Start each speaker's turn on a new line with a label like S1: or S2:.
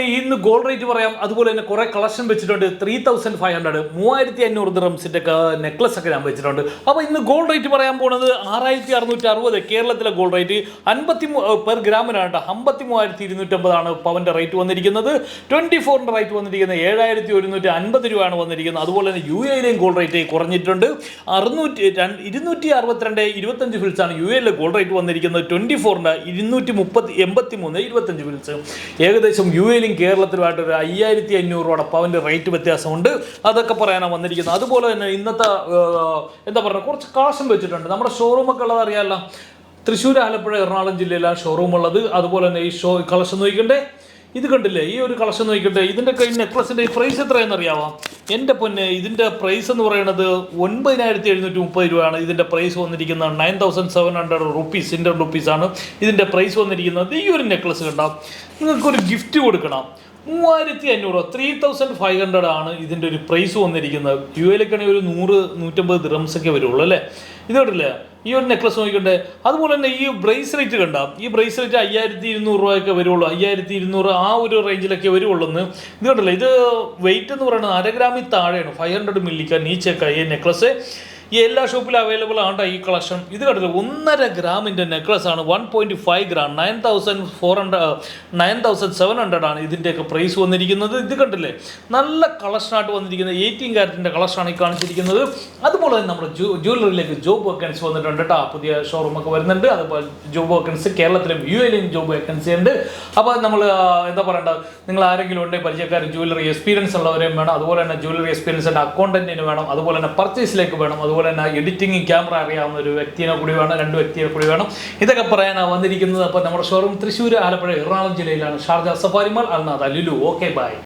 S1: തന്നെ ഇന്ന് gold rate പറയാം. അതുപോലെ തന്നെ കുറെ കളക്ഷൻ വെച്ചിട്ടുണ്ട്. ത്രീ തൗസൻഡ് ഫൈവ് ഹൺഡ്രഡ് മൂവായിരത്തി അഞ്ഞൂറ് ദിറംസിന്റെ നെക്ലസ് ഒക്കെ ഞാൻ വെച്ചിട്ടുണ്ട്. അപ്പോൾ ഇന്ന് ഗോൾഡ് റേറ്റ് പറയാൻ പോണത് ആറായിരത്തി അറുന്നൂറ്റി അറുപത് കേരളത്തിലെ ഗോൾഡ് റേറ്റ് അൻപത്തി പെർ ഗ്രാമിനാണ് കേട്ടോ അമ്പത്തി മൂവായിരത്തി ഇരുന്നൂറ്റമ്പതാണ് പവന്റെ റേറ്റ് വന്നിരിക്കുന്നത്. ട്വന്റി ഫോറിന്റെ റേറ്റ് വന്നിരിക്കുന്നത് ഏഴായിരത്തി ഒരുന്നൂറ്റി അൻപത് രൂപയാണ് വന്നിരിക്കുന്നത്. അതുപോലെ തന്നെ യു എയിലെയും ഗോൾഡ് റേറ്റ് കുറഞ്ഞിട്ടുണ്ട്. അറുന്നൂറ്റി ഇരുന്നൂറ്റി അറുപത്തിരണ്ട് ഇരുപത്തഞ്ച് ഫിൽസ് ആണ് യു എയിലെ ഗോൾഡ് റേറ്റ് വന്നിരിക്കുന്നത്. ട്വന്റി ഫോറിന്റെ ഇരുന്നൂറ്റി മുപ്പത്തി എൺപത്തി മൂന്ന് ഇരുപത്തഞ്ച് ഫിൽസ് ഏകദേശം യു എയിലും കേരളത്തിലുമായിട്ട് ഒരു അയ്യായിരത്തി അഞ്ഞൂറ് രൂപയുടെ പവന്റെ റേറ്റ് വ്യത്യാസമുണ്ട്. അതൊക്കെ പറയാനാണ് വന്നിരിക്കുന്നത്. അതുപോലെ തന്നെ ഇന്നത്തെ എന്താ പറയുക കുറച്ച് കാശും വെച്ചിട്ടുണ്ട്. നമ്മുടെ ഷോറൂമൊക്കെ ഉള്ളത് അറിയാമല്ലോ തൃശ്ശൂർ ആലപ്പുഴ എറണാകുളം ജില്ലയിലാണ് ഷോറൂം ഉള്ളത്. അതുപോലെ തന്നെ ഈ ഷോ കളക്ഷൻ നോക്കിക്കണ്ടേ? ഇത് കണ്ടില്ലേ? ഈ ഒരു കളക്ഷൻ നോക്കിക്കട്ടെ. ഇതിന്റെ കൈ നെക്ലസിന്റെ പ്രൈസ് എത്രയാണെന്ന് അറിയാമോ എന്റെ പൊന്നെ ഇതിന്റെ പ്രൈസ് എന്ന് പറയുന്നത് ഒൻപതിനായിരത്തി എഴുന്നൂറ്റി മുപ്പത് രൂപയാണ്. ഇതിന്റെ പ്രൈസ് വന്നിരിക്കുന്നത് nine thousand seven hundred rupees Indian റുപ്പീസാണ് ഇതിന്റെ പ്രൈസ് വന്നിരിക്കുന്നത് ഈ ഒരു നെക്ലസ് കണ്ടാം? നിങ്ങൾക്കൊരു ഗിഫ്റ്റ് കൊടുക്കണം. മൂവായിരത്തി അഞ്ഞൂറ് ത്രീ തൗസൻഡ് ഫൈവ് ഹൺഡ്രഡ് ആണ് ഇതിന്റെ ഒരു പ്രൈസ് വന്നിരിക്കുന്നത്. യു എയിലേക്കാണെങ്കിൽ ഒരു നൂറ് നൂറ്റമ്പത് ഒക്കെ വരുള്ളൂ അല്ലേ? ഇത് കണ്ടില്ലേ ഈ ഒരു നെക്ലസ് നോക്കിക്കണ്ടേ അതുപോലെ തന്നെ ഈ ബ്രേസ്ലെറ്റ് കണ്ട? ഈ ബ്രേസ്ലെറ്റ് അയ്യായിരത്തി ഇരുന്നൂറ് രൂപയൊക്കെ വരുള്ളൂ. അയ്യായിരത്തി ഇരുന്നൂറ് ആ ഒരു റേഞ്ചിലൊക്കെ വരുള്ളൂ എന്ന് ഇത് കണ്ടില്ലേ ഇത് വെയിറ്റ് എന്ന് പറയുന്നത് അര ഗ്രാമിൽ താഴെയാണ്. ഫൈവ് ഹൺഡ്രഡ് മില്ലിക്ക നീച്ചൊക്കെ ഈ നെക്ലസ് ഈ എല്ലാ ഷോപ്പിലും അവൈലബിൾ ആണ് ഈ കളക്ഷൻ ഇത് കണ്ടില്ലേ ഒന്നര ഗ്രാമിന്റെ നെക്ലസ് ആണ്. One point five gram nine thousand four hundred nine thousand seven hundred ആണ് ഇതിന്റെയൊക്കെ പ്രൈസ് വന്നിരിക്കുന്നത്. ഇത് കണ്ടില്ലേ നല്ല കളക്ഷനായിട്ട് വന്നിരിക്കുന്നത്. എയ്റ്റീൻ കാരറ്റിന്റെ കളക്ഷനാണ് ഈ കാണിച്ചിരിക്കുന്നത്. അതുപോലെ തന്നെ നമ്മുടെ ജ്വല്ലറിയിലേക്ക് ജോബ് വേക്കൻസി വന്നിട്ടുണ്ട് കേട്ടോ. പുതിയ ഷോറൂം ഒക്കെ വരുന്നുണ്ട്. അതുപോലെ ജോബ് വേക്കൻസി കേരളത്തിലും യു എയിലും ജോബ് വേക്കൻസി ഉണ്ട്. അപ്പോൾ നമ്മൾ എന്താ പറയേണ്ടത്? നിങ്ങൾ ആരെങ്കിലും ഉണ്ടെങ്കിൽ പരിചയക്കാർ ജ്വല്ലറി എക്സ്പീരിയൻസ് ഉള്ളവരെയും വേണം. അതുപോലെ തന്നെ ജ്വല്ലറി എക്സ്പീരിയൻസിന്റെ അക്കൗണ്ടന്റിന് വേണം. അതുപോലെ തന്നെ പർച്ചേസിലേക്ക് വേണം. അതുപോലെ തന്നെ എഡിറ്റിംഗ് ക്യാമറ അറിയാവുന്ന ഒരു വ്യക്തിനെ കൂടി വേണം. രണ്ട് വ്യക്തിയെ കൂടി വേണം. ഇതൊക്കെ പറയാനാണ് വന്നിരിക്കുന്നത്. അപ്പോൾ നമ്മുടെ ഷോറൂം തൃശ്ശൂർ ആലപ്പുഴ എറണാകുളം ജില്ലയിലാണ് ഷാർജ സഫാരിമാൾ അന്നാഥ ലുലു. Okay bye